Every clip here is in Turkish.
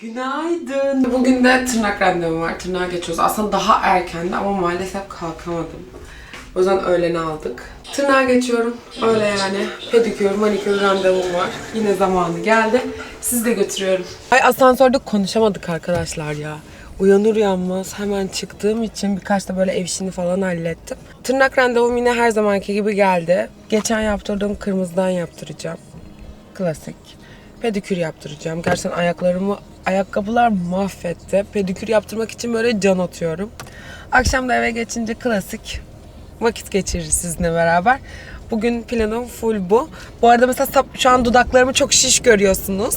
Günaydın. Bugün de tırnak randevum var. Tırnağa geçiyoruz. Aslında daha erkendi ama maalesef kalkamadım. O yüzden öğleni aldık. Tırnağa geçiyorum. Öyle yani. Pedikür, manikür randevum var. Yine zamanı geldi. Sizi de götürüyorum. Ay asansörde konuşamadık arkadaşlar ya. Uyanır uyanmaz hemen çıktığım için birkaç da böyle ev işini falan hallettim. Tırnak randevum yine her zamanki gibi geldi. Geçen yaptırdığım kırmızıdan yaptıracağım. Klasik. Pedikür yaptıracağım. Gerçekten ayaklarımı, ayakkabılar mahvetti. Pedikür yaptırmak için böyle can atıyorum. Akşam da eve geçince klasik vakit geçiririz sizinle beraber. Bugün planım full bu. Bu arada mesela şu an dudaklarımı çok şiş görüyorsunuz.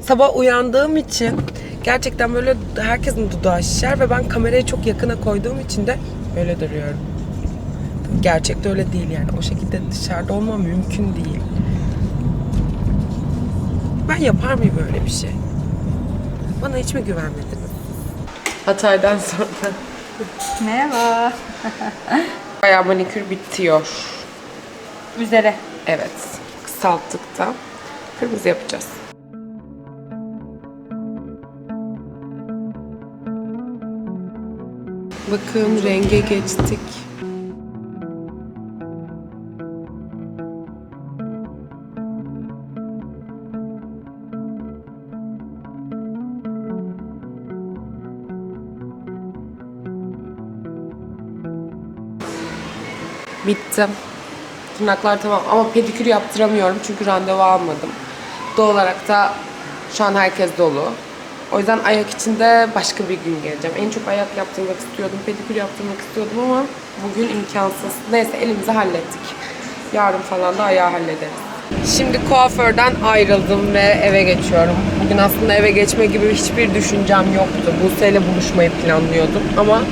Sabah uyandığım için gerçekten böyle herkesin dudağı şişer ve ben kamerayı çok yakına koyduğum için de böyle duruyorum. Gerçekte öyle değil yani. O şekilde dışarıda olmam mümkün değil. Ben yapar mıyım böyle bir şey? Bana hiç mi güvenmediniz? Hatay'dan sonra Merhaba. bayağı manikür bitiyor. Üzere. Evet. Kısalttık da. Kırmızı yapacağız. Bakın renge geçtik. Bitti. Tırnaklar tamam ama pedikür yaptıramıyorum çünkü randevu almadım. Doğal olarak da şu an herkes dolu. O yüzden ayak için de başka bir gün geleceğim. En çok ayak yaptırmak istiyordum, pedikür yaptırmak istiyordum ama bugün imkansız. Neyse elimizi hallettik. Yarın falan da ayağı hallederiz. Şimdi kuaförden ayrıldım ve eve geçiyorum. Bugün aslında eve geçme gibi hiçbir düşüncem yoktu. Buse ile buluşmayı planlıyordum ama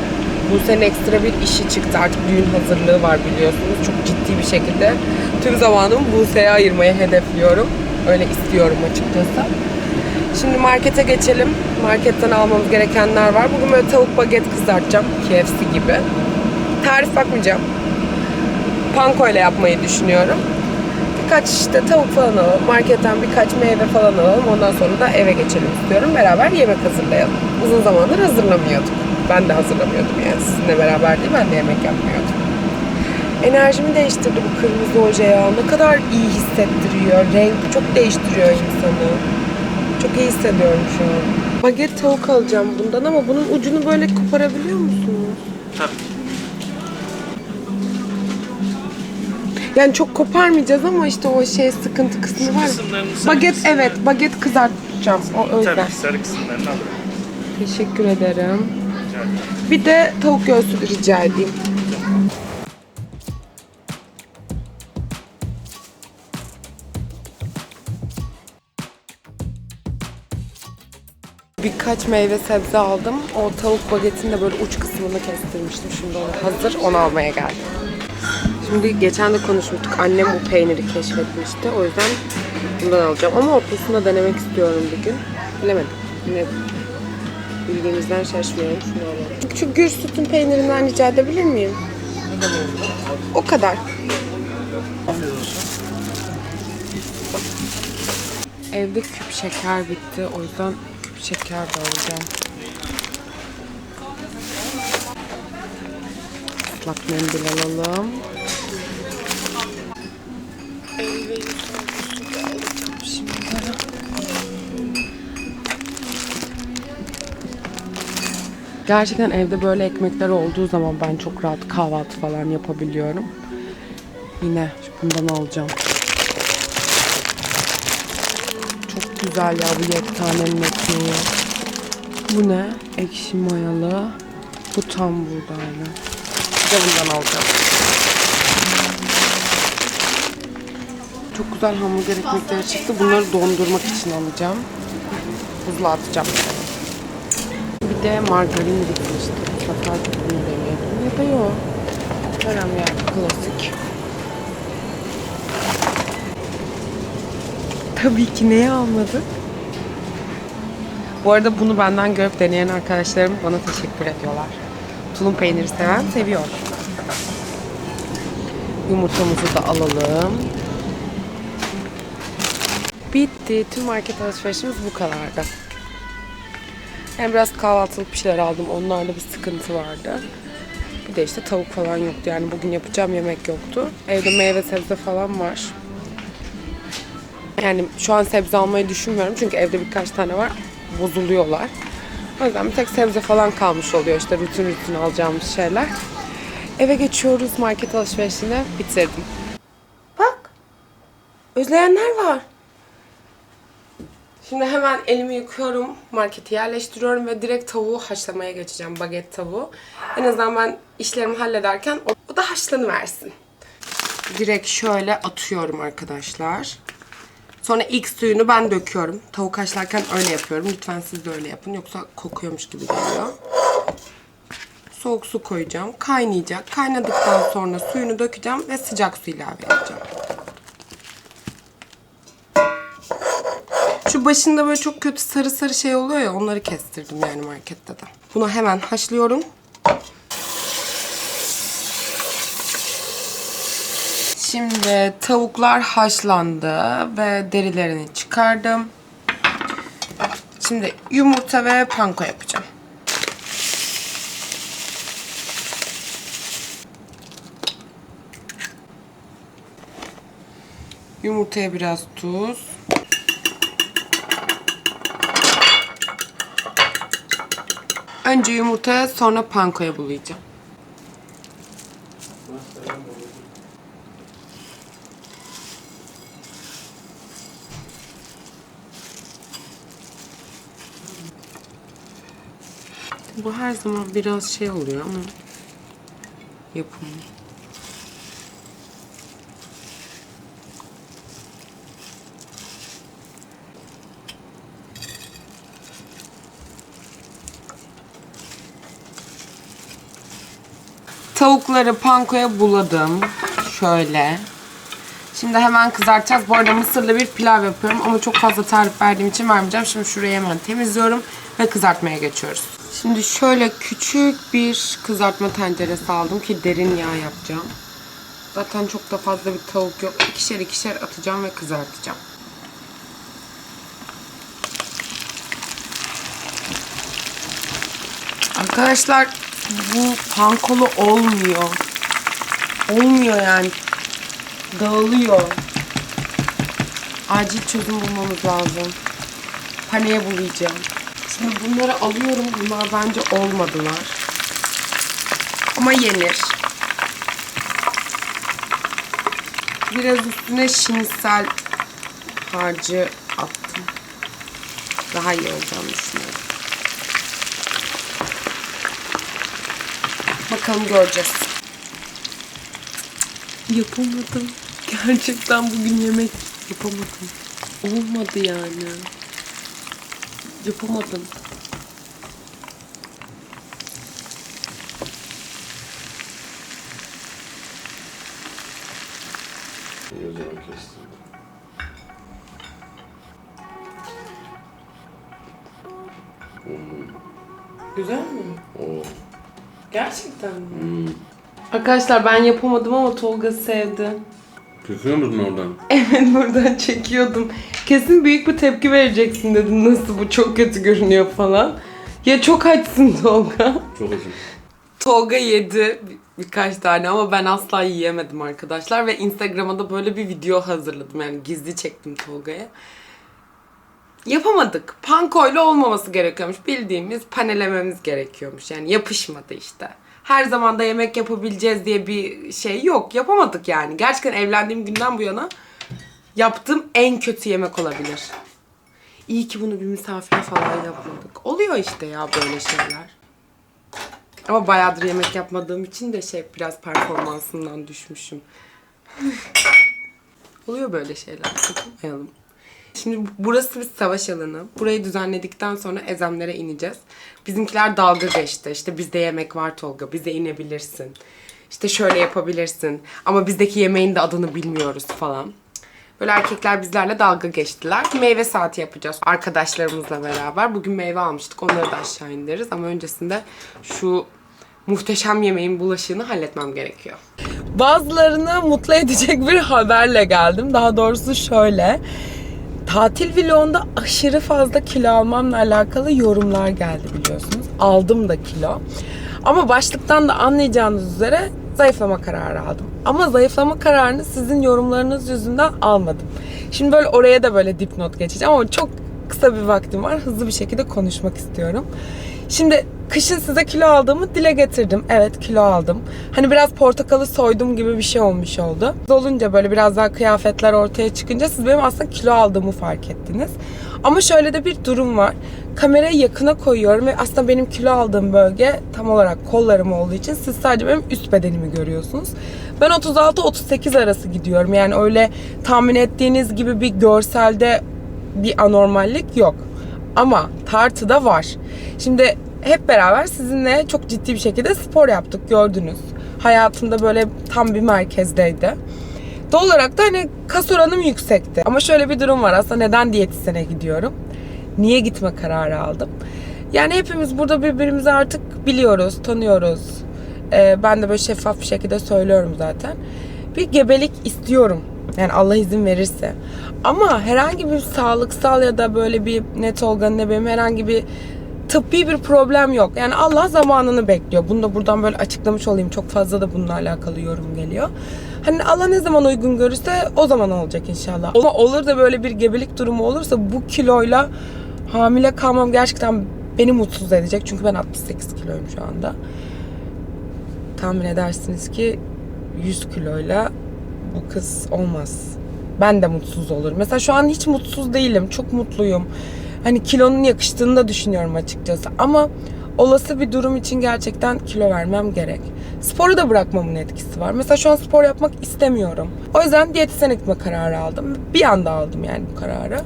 Buse'nin ekstra bir işi çıktı. Artık düğün hazırlığı var biliyorsunuz. Çok ciddi bir şekilde tüm zamanımı Buse'ye ayırmayı hedefliyorum. Öyle istiyorum açıkçası. Şimdi markete geçelim. Marketten almamız gerekenler var. Bugün böyle tavuk baget kızartacağım. KFC gibi. Tarif bakmayacağım. Panko ile yapmayı düşünüyorum. Birkaç işte tavuk falan alalım. Marketten birkaç meyve falan alalım. Ondan sonra da eve geçelim istiyorum. Beraber yemek hazırlayalım. Uzun zamandır hazırlamıyorduk. Ben de hazırlamıyordum yani. Sizinle beraber değil ben de yemek yapmıyordum. Enerjimi değiştirdi bu kırmızı oje ya. Ne kadar iyi hissettiriyor. Renk çok değiştiriyor insanı. Çok iyi hissediyorum şu an. Baget tavuk alacağım bundan ama bunun ucunu böyle koparabiliyor musunuz? Tabii. Yani çok koparmayacağız ama işte o şey sıkıntı kısmı Şu var. kısımlarını sarı Baget kısımlarını- evet baget kızartacağım o öyle. Tabii sarı kısımlarını alırım. Teşekkür ederim. Bir de tavuk göğsü rica edeyim. Birkaç meyve sebze aldım. O tavuk bagetin de böyle uç kısmını kestirmiştim. Şimdi onu hazır, onu almaya geldim. Şimdi geçen de konuşmuştuk. Annem bu peyniri keşfetmişti. O yüzden bundan alacağım. Ama ortasında denemek istiyorum bir gün. Bilemedim. Yine bildiğimizden şaşmıyorum. Şunu alalım. Şu gür sütün peynirinden rica edebilir miyim? O kadar. Evde küp şeker bitti. O yüzden küp şeker de alacağım. Islak mendil alalım. El Gerçekten evde böyle ekmekler olduğu zaman ben çok rahat kahvaltı falan yapabiliyorum. Yine bundan alacağım. Çok güzel ya bu yektanenin ekmeği. Bu ne? Ekşi mayalı. Bu tam buğdaylı. Bir de bundan alacağım. Çok güzel hamburger ekmekleri çıktı. Bunları dondurmak için alacağım. Buzluğa atacağım. Bir de margarin bitmişti. Bu sefer bunu deneyelim. Ya da yok. Kerem ya klasik. Tabii ki neye almadık? Bu arada bunu benden görüp deneyen arkadaşlarım bana teşekkür ediyorlar. Tulum peyniri seven seviyor. Yumurtamızı da alalım. Bitti. Tüm market alışverişimiz bu kadardı. Yani biraz kahvaltılık bir şeyler aldım. Onlarda bir sıkıntı vardı. Bir de işte tavuk falan yoktu. Yani bugün yapacağım yemek yoktu. Evde meyve sebze falan var. Yani şu an sebze almayı düşünmüyorum. Çünkü evde birkaç tane var. Bozuluyorlar. O yüzden bir tek sebze falan kalmış oluyor. İşte rutin rutin alacağımız şeyler. Eve geçiyoruz. Market alışverişini bitirdim. Bak. Özleyenler var. Şimdi hemen elimi yıkıyorum, marketi yerleştiriyorum ve direkt tavuğu haşlamaya geçeceğim, baget tavuğu. En azından ben işlerimi hallederken o, da haşlanıversin. Direkt şöyle atıyorum arkadaşlar. Sonra ilk suyunu ben döküyorum. Tavuk haşlarken öyle yapıyorum. Lütfen siz de öyle yapın. Yoksa kokuyormuş gibi geliyor. Soğuk su koyacağım. Kaynayacak. Kaynadıktan sonra suyunu dökeceğim ve sıcak su ilave edeceğim. Şu başında böyle çok kötü sarı sarı şey oluyor ya onları kestirdim yani markette de. Bunu hemen haşlıyorum. Şimdi tavuklar haşlandı ve derilerini çıkardım. Şimdi yumurta ve panko yapacağım. Yumurtaya biraz tuz. Önce yumurtaya sonra pankoya bulayacağım. Bu her zaman biraz şey oluyor ama yapımı. Tavukları pankoya buladım. Şöyle. Şimdi hemen kızartacağız. Bu arada mısırlı bir pilav yapıyorum ama çok fazla tarif verdiğim için vermeyeceğim. Şimdi şurayı hemen temizliyorum ve kızartmaya geçiyoruz. Şimdi şöyle küçük bir kızartma tenceresi aldım ki derin yağ yapacağım. Zaten çok da fazla bir tavuk yok. İkişer ikişer atacağım ve kızartacağım. Arkadaşlar bu pankolu olmuyor. Olmuyor yani. Dağılıyor. Acil çözüm bulmamız lazım. Paneye bulayacağım. Şimdi bunları alıyorum. Bunlar bence olmadılar. Ama yenir. Biraz üstüne şinsel harcı attım. Daha iyi olacağını düşünüyorum. Bakalım göreceğiz. Yapamadım. Gerçekten bugün yemek yapamadım. Olmadı yani. Yapamadım. Gerçekten mi? Arkadaşlar ben yapamadım ama Tolga sevdi. Çekiyor musun oradan? Evet buradan çekiyordum. Kesin büyük bir tepki vereceksin dedim. Nasıl bu çok kötü görünüyor falan. Ya çok açsın Tolga. Çok acım. Tolga yedi bir- birkaç tane ama ben asla yiyemedim arkadaşlar. Ve Instagram'a da böyle bir video hazırladım. Yani gizli çektim Tolga'ya. Yapamadık. Pankoyla olmaması gerekiyormuş. Bildiğimiz panelememiz gerekiyormuş. Yani yapışmadı işte. Her zaman da yemek yapabileceğiz diye bir şey yok. Yapamadık yani. Gerçekten evlendiğim günden bu yana yaptığım en kötü yemek olabilir. İyi ki bunu bir misafire falan yapmadık. Oluyor işte ya böyle şeyler. Ama bayağıdır yemek yapmadığım için de şey biraz performansından düşmüşüm. Oluyor böyle şeyler. Takılmayalım. Şimdi burası bir savaş alanı. Burayı düzenledikten sonra ezemlere ineceğiz. Bizimkiler dalga geçti. İşte bizde yemek var Tolga. Bize inebilirsin. İşte şöyle yapabilirsin. Ama bizdeki yemeğin de adını bilmiyoruz falan. Böyle erkekler bizlerle dalga geçtiler. Meyve saati yapacağız arkadaşlarımızla beraber. Bugün meyve almıştık. Onları da aşağı indiririz. Ama öncesinde şu muhteşem yemeğin bulaşığını halletmem gerekiyor. Bazılarını mutlu edecek bir haberle geldim. Daha doğrusu şöyle. Tatil vlogunda aşırı fazla kilo almamla alakalı yorumlar geldi görüyorsunuz. Aldım da kilo. Ama başlıktan da anlayacağınız üzere zayıflama kararı aldım. Ama zayıflama kararını sizin yorumlarınız yüzünden almadım. Şimdi böyle oraya da böyle dipnot geçeceğim ama çok kısa bir vaktim var. Hızlı bir şekilde konuşmak istiyorum. Şimdi kışın size kilo aldığımı dile getirdim. Evet kilo aldım. Hani biraz portakalı soydum gibi bir şey olmuş oldu. Olunca böyle biraz daha kıyafetler ortaya çıkınca siz benim aslında kilo aldığımı fark ettiniz. Ama şöyle de bir durum var. Kamerayı yakına koyuyorum ve aslında benim kilo aldığım bölge tam olarak kollarım olduğu için siz sadece benim üst bedenimi görüyorsunuz. Ben 36-38 arası gidiyorum. Yani öyle tahmin ettiğiniz gibi bir görselde bir anormallik yok. Ama tartıda var. Şimdi hep beraber sizinle çok ciddi bir şekilde spor yaptık gördünüz. Hayatımda böyle tam bir merkezdeydi. Doğal olarak da hani kas oranım yüksekti. Ama şöyle bir durum var aslında neden diyetisyene gidiyorum? Niye gitme kararı aldım? Yani hepimiz burada birbirimizi artık biliyoruz, tanıyoruz. Ee, ben de böyle şeffaf bir şekilde söylüyorum zaten. Bir gebelik istiyorum. Yani Allah izin verirse. Ama herhangi bir sağlıksal ya da böyle bir net olganın benim herhangi bir tıbbi bir problem yok. Yani Allah zamanını bekliyor. Bunu da buradan böyle açıklamış olayım. Çok fazla da bununla alakalı yorum geliyor. Hani Allah ne zaman uygun görürse o zaman olacak inşallah. Ama olur da böyle bir gebelik durumu olursa bu kiloyla hamile kalmam gerçekten beni mutsuz edecek. Çünkü ben 68 kiloyum şu anda. Tahmin edersiniz ki 100 kiloyla bu kız olmaz. Ben de mutsuz olurum. Mesela şu an hiç mutsuz değilim. Çok mutluyum. Hani kilonun yakıştığını da düşünüyorum açıkçası. Ama olası bir durum için gerçekten kilo vermem gerek. Sporu da bırakmamın etkisi var. Mesela şu an spor yapmak istemiyorum. O yüzden diyetisyene gitme kararı aldım. Bir anda aldım yani bu kararı.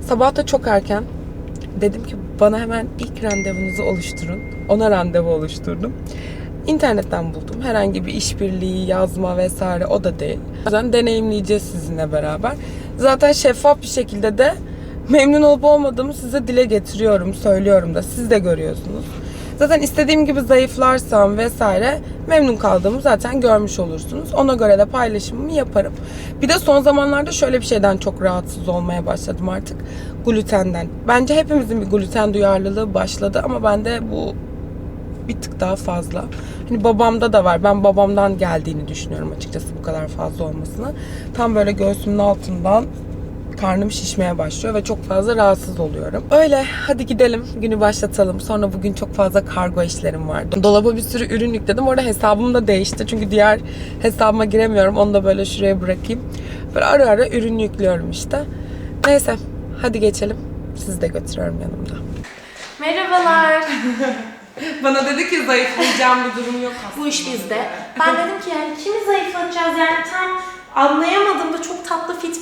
Sabah da çok erken dedim ki bana hemen ilk randevunuzu oluşturun. Ona randevu oluşturdum. İnternetten buldum. Herhangi bir işbirliği, yazma vesaire o da değil. O yüzden deneyimleyeceğiz sizinle beraber. Zaten şeffaf bir şekilde de memnun olup olmadığımı size dile getiriyorum, söylüyorum da. Siz de görüyorsunuz. Zaten istediğim gibi zayıflarsam vesaire memnun kaldığımı zaten görmüş olursunuz. Ona göre de paylaşımımı yaparım. Bir de son zamanlarda şöyle bir şeyden çok rahatsız olmaya başladım artık. Glutenden. Bence hepimizin bir gluten duyarlılığı başladı ama bende bu bir tık daha fazla. Hani babamda da var. Ben babamdan geldiğini düşünüyorum açıkçası bu kadar fazla olmasını. Tam böyle göğsümün altından karnım şişmeye başlıyor ve çok fazla rahatsız oluyorum. Öyle hadi gidelim günü başlatalım. Sonra bugün çok fazla kargo işlerim vardı. Dolaba bir sürü ürün yükledim. Orada hesabım da değişti. Çünkü diğer hesabıma giremiyorum. Onu da böyle şuraya bırakayım. Böyle ara ara ürün yüklüyorum işte. Neyse hadi geçelim. Sizi de götürüyorum yanımda. Merhabalar. Bana dedi ki zayıflayacağım bir durum yok Bu iş bizde. Ben dedim ki yani kimi zayıflatacağız yani tam anlayamadım da çok tatlı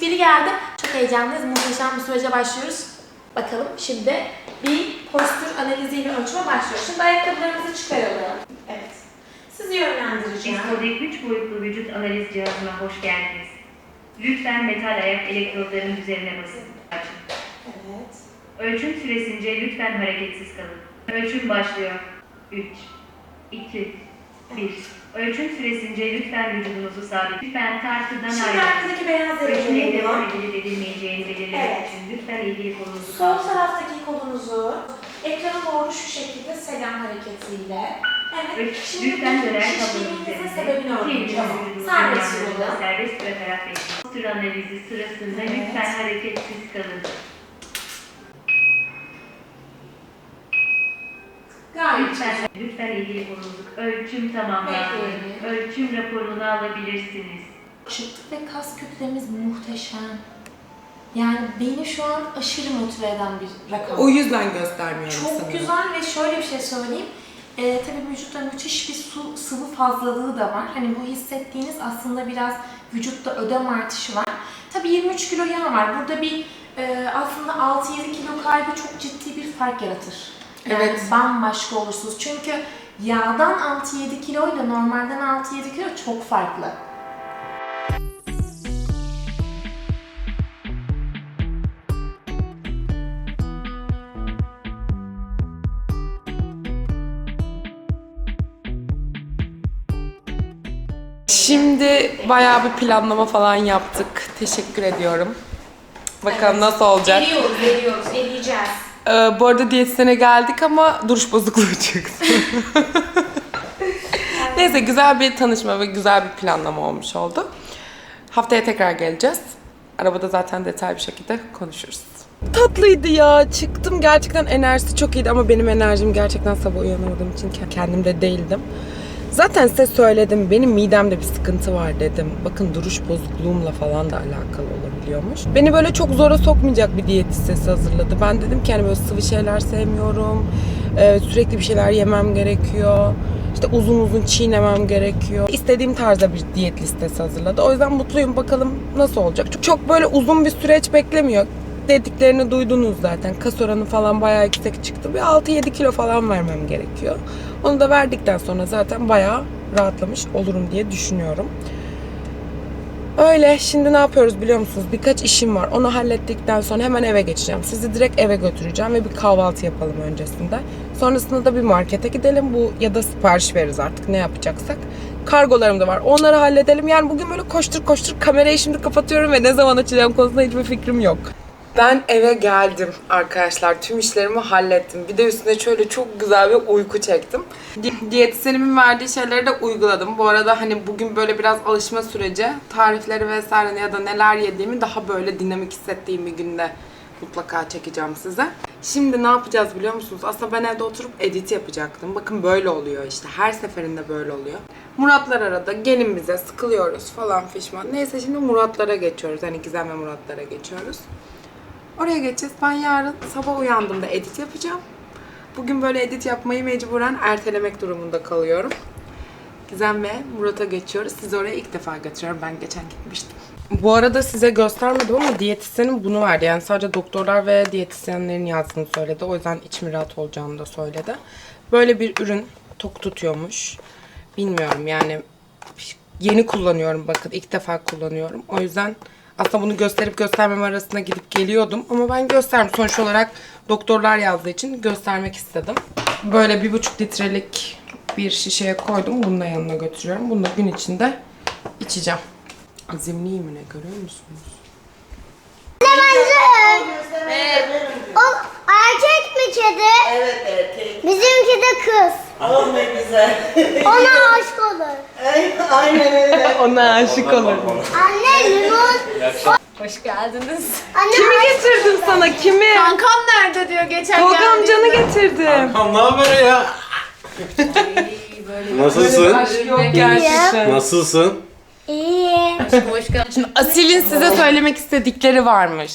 biri geldi. Çok heyecanlıyız. Muhteşem bir sürece başlıyoruz. Bakalım şimdi bir postür analiziyle ölçüme başlıyoruz. Şimdi ayakkabılarımızı çıkaralım. Evet. Sizi yönlendireceğim. Disco'daki 3 boyutlu vücut analiz cihazına hoş geldiniz. Lütfen metal ayak elektrotların üzerine basın. Evet. Ölçüm süresince lütfen hareketsiz kalın. Ölçüm başlıyor. 3, 2, 1. Ölçüm süresince lütfen vücudunuzu sabit. Lütfen tartıdan Şimdi arkadaki beyaz Ölçümeye yerine devam edilip edilmeyeceğini belirlemek Evet. için lütfen ilgili kolunuzu Sol taraftaki kolunuzu ekrana doğru şu şekilde selam hareketiyle. Evet. Şimdi Lütfen döner üzerinde. sebebini öğreneceğiz. Serbest yanlarında yolda. serbest bırakarak bekleyin. Postür analizi sırasında Evet. lütfen hareketsiz kalın. Lütfen, lütfen ilgili kolunuzu ölçüm tamamlandı. Bekleyelim. Ölçüm raporunu alabilirsiniz. Işıklık ve kas kütlemiz muhteşem. Yani beni şu an aşırı motive eden bir rakam. O yüzden göstermiyorum Çok sanırım. güzel ve şöyle bir şey söyleyeyim. Ee, tabii vücutta müthiş bir su sıvı fazlalığı da var. Hani bu hissettiğiniz aslında biraz vücutta ödem artışı var. Tabii 23 kilo yağ var. Burada bir e, aslında 6-7 kilo kaybı çok ciddi bir fark yaratır. Yani Evet. bambaşka olursunuz. Çünkü yağdan 6-7 kilo ile normalden 6-7 kilo çok farklı. Şimdi bayağı bir planlama falan yaptık. Teşekkür ediyorum. Bakalım nasıl olacak. Eriyoruz, eriyoruz, eriyeceğiz. Ee, bu arada diyetisyene geldik ama duruş bozukluğu çıktı. Neyse güzel bir tanışma ve güzel bir planlama olmuş oldu. Haftaya tekrar geleceğiz. Arabada zaten detaylı bir şekilde konuşuruz. Tatlıydı ya. Çıktım. Gerçekten enerjisi çok iyiydi ama benim enerjim gerçekten sabah uyanamadığım için kendimde değildim. Zaten size söyledim. Benim midemde bir sıkıntı var dedim. Bakın duruş bozukluğumla falan da alakalı olabiliyormuş. Beni böyle çok zora sokmayacak bir diyet listesi hazırladı. Ben dedim ki hani böyle sıvı şeyler sevmiyorum. Ee, sürekli bir şeyler yemem gerekiyor. İşte uzun uzun çiğnemem gerekiyor. İstediğim tarzda bir diyet listesi hazırladı. O yüzden mutluyum. Bakalım nasıl olacak. Çok, çok böyle uzun bir süreç beklemiyor. Dediklerini duydunuz zaten. Kas oranı falan bayağı yüksek çıktı. Bir 6-7 kilo falan vermem gerekiyor. Onu da verdikten sonra zaten bayağı rahatlamış olurum diye düşünüyorum. Öyle. Şimdi ne yapıyoruz biliyor musunuz? Birkaç işim var. Onu hallettikten sonra hemen eve geçeceğim. Sizi direkt eve götüreceğim ve bir kahvaltı yapalım öncesinde. Sonrasında da bir markete gidelim. Bu ya da sipariş veririz artık ne yapacaksak. Kargolarım da var. Onları halledelim. Yani bugün böyle koştur koştur kamerayı şimdi kapatıyorum ve ne zaman açacağım konusunda hiçbir fikrim yok. Ben eve geldim arkadaşlar. Tüm işlerimi hallettim. Bir de üstüne şöyle çok güzel bir uyku çektim. Di- Diyetisyenimin verdiği şeyleri de uyguladım. Bu arada hani bugün böyle biraz alışma süreci. Tarifleri vesaire ya da neler yediğimi daha böyle dinamik hissettiğim bir günde mutlaka çekeceğim size. Şimdi ne yapacağız biliyor musunuz? Aslında ben evde oturup edit yapacaktım. Bakın böyle oluyor işte. Her seferinde böyle oluyor. Muratlar arada gelin bize sıkılıyoruz falan fişman. Neyse şimdi Muratlara geçiyoruz. Hani Gizem ve Muratlara geçiyoruz. Oraya geçeceğiz. Ben yarın sabah uyandığımda edit yapacağım. Bugün böyle edit yapmayı mecburen ertelemek durumunda kalıyorum. Gizem ve Murat'a geçiyoruz. Sizi oraya ilk defa götürüyorum. Ben geçen gitmiştim. Bu arada size göstermedim ama diyetisyenim bunu verdi. Yani sadece doktorlar ve diyetisyenlerin yazdığını söyledi. O yüzden içim rahat olacağını da söyledi. Böyle bir ürün tok tutuyormuş. Bilmiyorum yani yeni kullanıyorum bakın ilk defa kullanıyorum. O yüzden aslında bunu gösterip göstermem arasında gidip geliyordum. Ama ben gösterdim. Sonuç olarak doktorlar yazdığı için göstermek istedim. Böyle bir buçuk litrelik bir şişeye koydum. Bunu da yanına götürüyorum. Bunu da gün içinde içeceğim. Azimliyim ne görüyor musunuz? O erkek mi kedi? Evet erkek. Bizimki de kız. Oh ne güzel. Ona aşık olur. Ay, Aynen öyle. Ona aşık olurum. Anne limon. Hoş geldiniz. Anne Kimi getirdim sana? Kimi? Kankam nerede diyor geçen Tolga geldiğinde. amcanı getirdim. Tamam ne haber ya? Nasılsın? Gerçekten. Nasılsın? İyi. Hoş geldin. Asil'in size söylemek istedikleri varmış.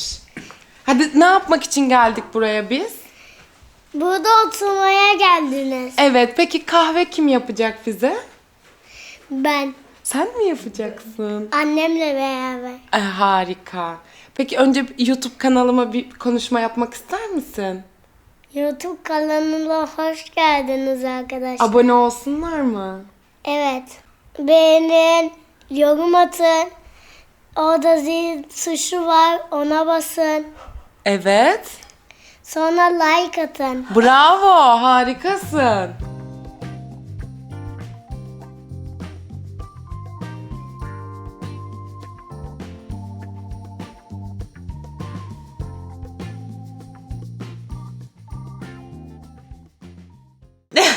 Hadi ne yapmak için geldik buraya biz? Burada oturmaya geldiniz. Evet, peki kahve kim yapacak bize? Ben. Sen mi yapacaksın? Annemle beraber. Ay, harika. Peki önce YouTube kanalıma bir konuşma yapmak ister misin? YouTube kanalına hoş geldiniz arkadaşlar. Abone olsunlar mı? Evet. Beğenin, yorum atın. Orada zil tuşu var. Ona basın. Evet. Sonra like atın. Bravo, harikasın.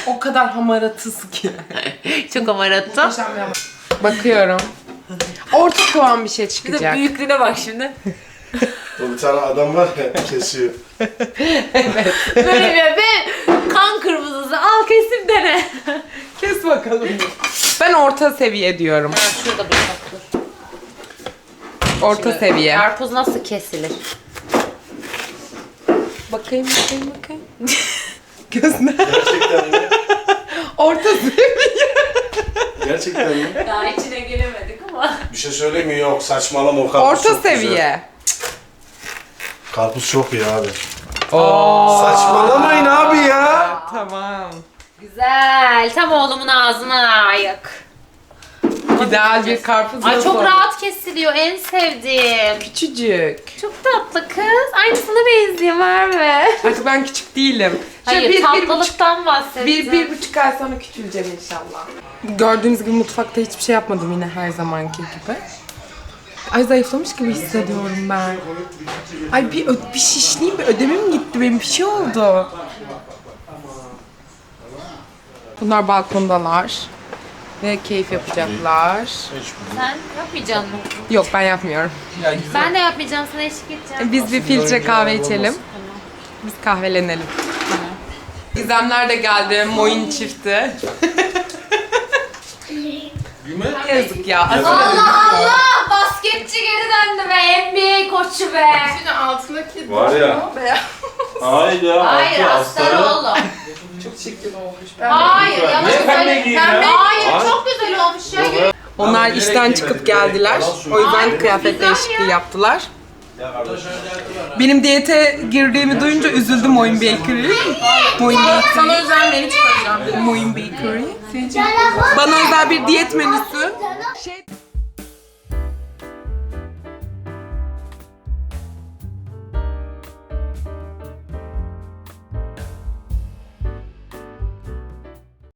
o kadar hamaratız ki. Çok amarattım. Bakıyorum. Orta kıvam bir şey Bir de çıkacak. büyüklüğüne bak şimdi. Bir tane adam var ya kesiyor. Böyle bir ben kan kırmızısı al kesim dene. Kes bakalım. Ben orta seviye diyorum. Şurada bir bak dur. Orta seviye. Karpuz nasıl kesilir? Bakayım bakayım bakayım. Gözler. Gerçekten mi? Orta seviye. Gerçekten mi? Daha içine giremedik ama. Bir şey söyleyeyim mi? Yok saçmalama o karpuz Orta çok güzel. Karpuz çok iyi abi. Oo. Saçmalamayın abi ya. Tamam. Güzel. Tam oğlumun ağzına layık. İdeal bir karpuz Ay çok rahat kesiliyor. En sevdiğim. Küçücük. Çok tatlı kız. Aynısına benziyor Merve. Artık ben küçük değilim. Şöyle Hayır tatlılıktan bahsettim. bir, bir buçuk ay sonra küçüleceğim inşallah. Gördüğünüz gibi mutfakta hiçbir şey yapmadım yine her zamanki gibi. Ay zayıflamış gibi hissediyorum ben. Ay bir, bir şişliğim, bir ödemim gitti benim. Bir şey oldu. Bunlar balkondalar. Ve keyif yapacaklar. Sen yapmayacaksın mı? Yok ben yapmıyorum. Ben de yapmayacağım sana eşlik edeceğim. Biz bir filtre kahve içelim. Biz kahvelenelim. Gizemler de geldi. Moin çifti. Yazık ya. Aslında Allah Allah! Basketçi geri döndü be. NBA koçu be. Var ya. Hayır ya. Hayır altı astar astarı. oğlum. Hayır yalan Niye pembe söyle. ya? Hayır Ay. çok güzel olmuş ya. onlar işten çıkıp geldiler. O yüzden kıyafet değişikliği yaptılar. Benim diyete girdiğimi duyunca üzüldüm Moin Bakery. Moin Bakery. Sana özel menü çıkaracağım. Moin Bakery. Bana özel bir diyet menüsü. Şey,